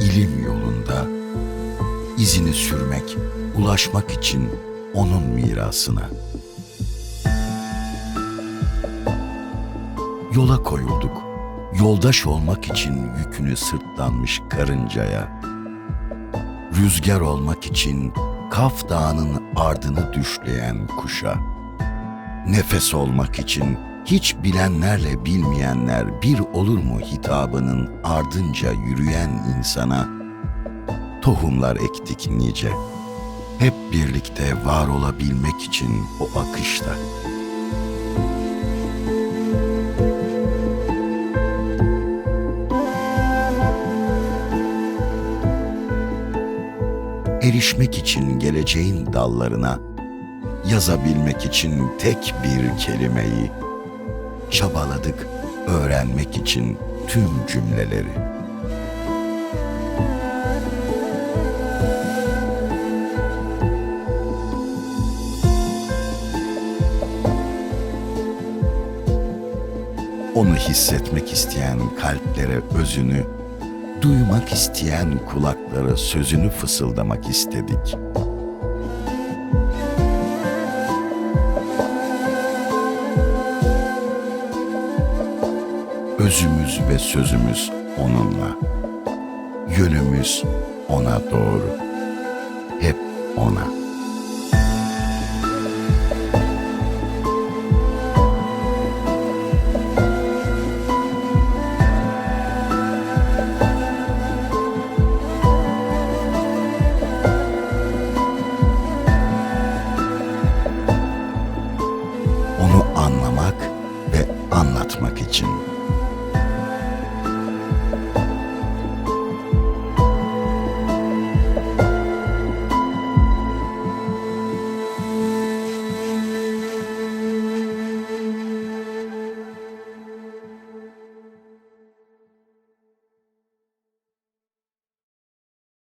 ilim yolunda izini sürmek, ulaşmak için onun mirasına. Yola koyulduk, yoldaş olmak için yükünü sırtlanmış karıncaya. Rüzgar olmak için Kaf Dağı'nın ardını düşleyen kuşa. Nefes olmak için hiç bilenlerle bilmeyenler bir olur mu hitabının ardınca yürüyen insana tohumlar ektik nice. Hep birlikte var olabilmek için o akışta. Erişmek için geleceğin dallarına, yazabilmek için tek bir kelimeyi, çabaladık öğrenmek için tüm cümleleri. Onu hissetmek isteyen kalplere özünü, duymak isteyen kulaklara sözünü fısıldamak istedik. Özümüz ve sözümüz onunla. Yönümüz ona doğru. Hep ona. Anlamak ve anlatmak için.